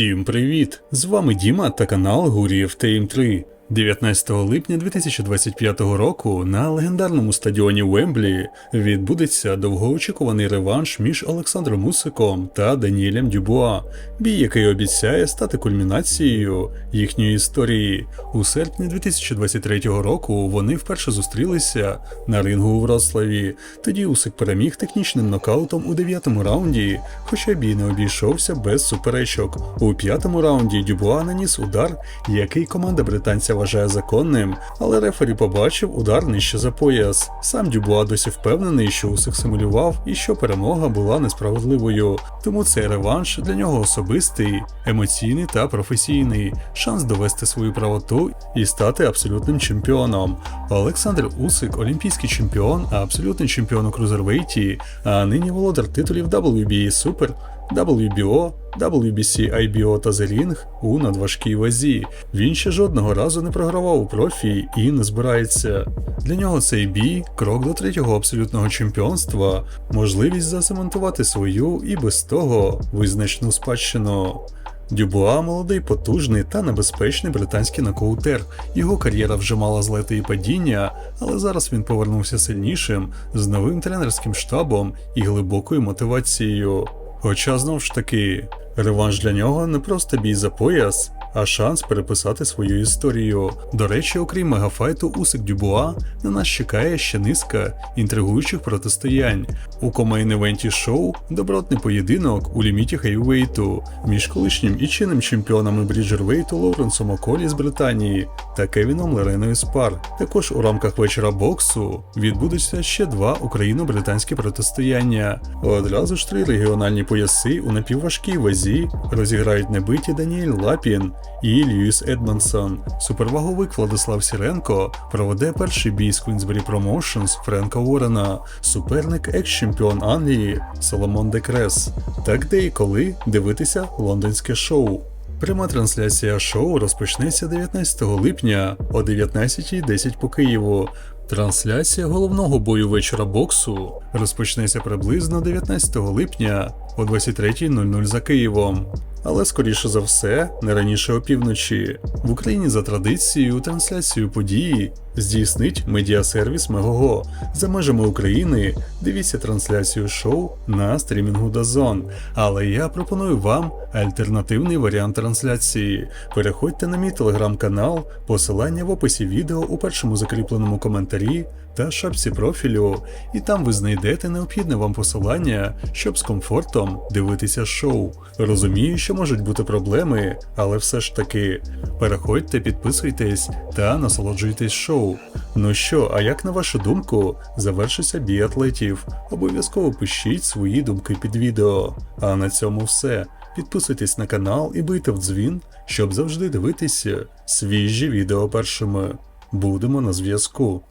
Всім привіт! З вами Діма та канал Гурієв Тейм 3. 19 липня 2025 року на легендарному стадіоні Вемблі відбудеться довгоочікуваний реванш між Олександром Усиком та Даніелем Дюбуа, бій, який обіцяє стати кульмінацією їхньої історії. У серпні 2023 року вони вперше зустрілися на рингу у Вроцлаві. Тоді Усик переміг технічним нокаутом у дев'ятому раунді, хоча бій не обійшовся без суперечок. У п'ятому раунді Дюбуа наніс удар, який команда британця вважає законним, але рефері побачив удар нижче за пояс. Сам Дюбуа досі впевнений, що Усик симулював і що перемога була несправедливою. Тому цей реванш для нього особистий, емоційний та професійний, шанс довести свою правоту і стати абсолютним чемпіоном. Олександр Усик олімпійський чемпіон, а абсолютний чемпіон у крузервейті, а нині володар титулів WBA Super, WBO, WBC IBO та The Ring у надважкій вазі. Він ще жодного разу не програвав у профі і не збирається. Для нього цей бій крок до третього абсолютного чемпіонства, можливість засементувати свою і без того визначну спадщину. Дюбуа молодий, потужний та небезпечний британський нокаутер. Його кар'єра вже мала злети і падіння, але зараз він повернувся сильнішим з новим тренерським штабом і глибокою мотивацією. Хоча знову ж таки, реванш для нього не просто бій за пояс, а шанс переписати свою історію. До речі, окрім мегафайту Усик Дюбуа, на нас чекає ще низка інтригуючих протистоянь. У комейн-івенті шоу добротний поєдинок у ліміті хейвейту між колишнім і чинним чемпіонами Бріджервейту Лоуренсом Околі з Британії та Кевіном Лереною з. Також у рамках вечора боксу відбудуться ще два україно-британські протистояння. Одразу ж три регіональні пояси у напівважкій вазі розіграють небиті Даніель Лапін і Льюіс Едмонсон. Суперваговик Владислав Сіренко проведе перший бій з Queensberry Promotions Френка Уоррена, суперник екс-чемпіон Англії Соломон Декрес. Так де і коли дивитися лондонське шоу. Пряма трансляція шоу розпочнеться 19 липня о 19.10 по Києву. Трансляція головного бою вечора боксу розпочнеться приблизно 19 липня о 23.00 за Києвом. Але скоріше за все, не раніше опівночі. В Україні за традицією трансляцію події здійснить медіасервіс Мегого. За межами України дивіться трансляцію шоу на стрімінгу Дазон. Але я пропоную вам альтернативний варіант трансляції. Переходьте на мій телеграм-канал, посилання в описі відео у першому закріпленому коментарі та шапці профілю, і там ви знайдете необхідне вам посилання, щоб з комфортом дивитися шоу. Розумію, що можуть бути проблеми, але все ж таки переходьте, підписуйтесь та насолоджуйтесь Ну що, а як на вашу думку, завершиться бій атлетів? Обов'язково пишіть свої думки під відео. А на цьому все. Підписуйтесь на канал і бийте в дзвін, щоб завжди дивитися свіжі відео першими. Будемо на зв'язку.